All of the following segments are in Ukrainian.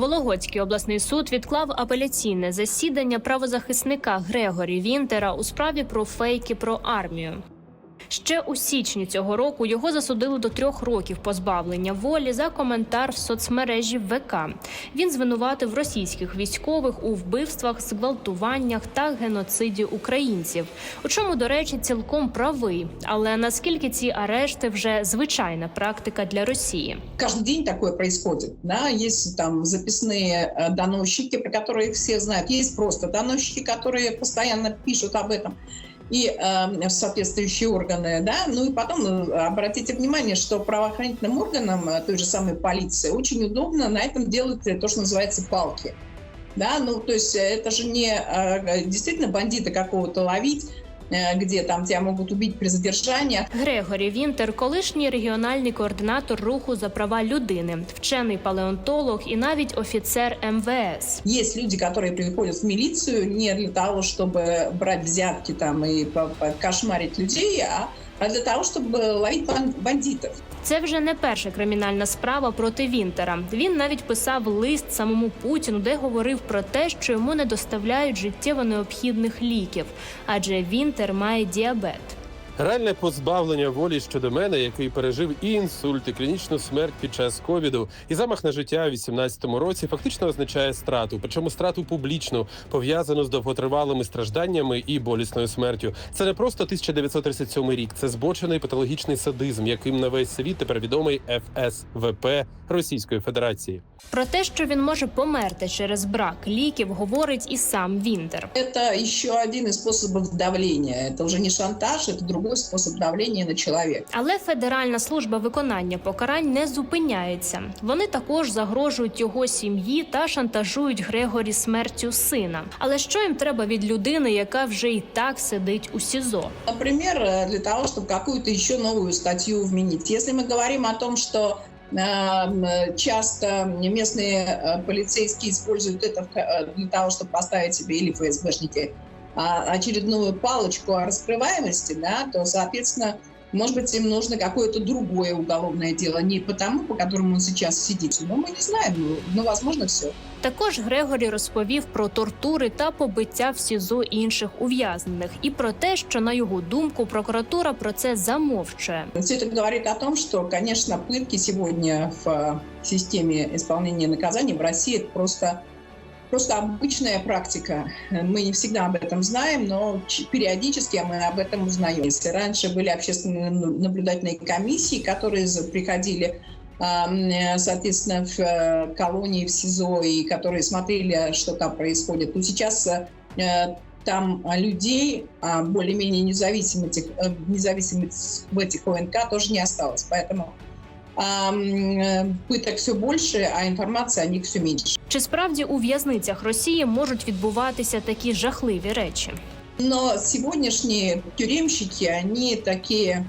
Вологодський обласний суд відклав апеляційне засідання правозахисника Грегорі Вінтера у справі про фейки про армію. Ще у січні цього року його засудили до трьох років позбавлення волі за коментар в соцмережі ВК. Він звинуватив російських військових у вбивствах, зґвалтуваннях та геноциді українців. У чому, до речі, цілком правий. Але наскільки ці арешти вже звичайна практика для Росії? каждый день такое происходит. Да? Есть там записные э, доносчики, про которые все знают. Есть просто доносчики, которые постоянно пишут об этом И э, соответствующие органы, да, ну и потом э, обратите внимание, что правоохранительным органам э, той же самой полиции очень удобно на этом делать э, то, что называется палки, да, ну то есть это же не действительно бандита какого-то ловить, где там тебя могут убить при задержании, Грегорі Вінтер, колишній регіональний координатор руху за права людини, вчений палеонтолог і навіть офіцер МВС. Є люди, які приходять в міліцію не для того, щоб брати взятки там і кошмарити людей, а для того, чтобы ловить бан- бандитов. Це вже не перша кримінальна справа проти Вінтера. Він навіть писав лист самому Путіну, де говорив про те, що йому не доставляють життєво необхідних ліків, адже Вінтер має діабет. Реальне позбавлення волі щодо мене, який пережив і інсульт, і клінічну смерть під час ковіду, і замах на життя у 18-му році фактично означає страту, причому страту публічну, пов'язану з довготривалими стражданнями і болісною смертю. Це не просто 1937 рік, це збочений патологічний садизм, яким на весь світ тепер відомий ФСВП Російської Федерації. Про те, що він може померти через брак ліків, говорить і сам Вінтер. Это еще один из способов давления. Это уже не шантаж, это другой способ давления на человека. Але Федеральна служба виконання покарань не зупиняється. Вони також загрожують його сім'ї та шантажують Грегорі смертю сина. Але що їм треба від людини, яка вже і так сидить у СІЗО? Например, э, для того, чтобы какую-то еще новую статью вменить. Если мы говорим о том, что э, м, часто местные э, полицейские используют это в ка- э, для того, чтобы поставить себе или ФСБшники а, очередную палочку о раскрываемости, да, то, соответственно, может быть, им нужно какое-то другое уголовное дело, не по тому, по которому он сейчас сидит. Но мы не знаем, ну, ну возможно, все. Також Грегорі розповів про тортури та побиття в СІЗО інших ув'язнених і про те, що на його думку прокуратура про це замовчує. Все это говорит о том, что, конечно, пытки сегодня в э, системе исполнения наказаний в России это просто, просто обычная практика. Мы не всегда об этом знаем, но периодически мы об этом узнаем. Если раньше были общественные наблюдательные комиссии, которые приходили э, соответственно, в э, колонии, в СИЗО, и которые смотрели, что там происходит, то сейчас э, там людей а, более-менее независимых, независимых в этих ОНК тоже не осталось. Поэтому пыток все больше, а информации о них все меньше. Чи справді у в'язницях Росії можуть відбуватися такі жахливі речі? Но сегодняшние тюремщики, они такие,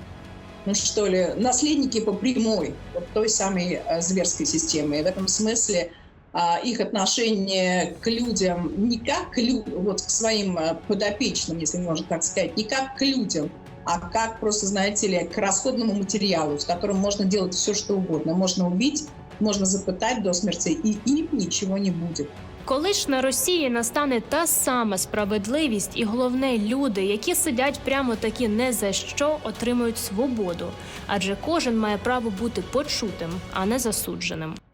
ну что ли, наследники по прямой вот той самой э, зверской системы. И в этом смысле а, их отношение к людям не как к, лю- вот, к своим э, подопечным, если можно так сказать, не как к людям, а как просто, знаете ли, к расходному материалу, с которым можно делать все, что угодно. Можно убить, можно запытать до смерти, и им ничего не будет. Коли ж на Росії настане та сама справедливість, і головне, люди, які сидять прямо таки не за що, отримують свободу, адже кожен має право бути почутим, а не засудженим.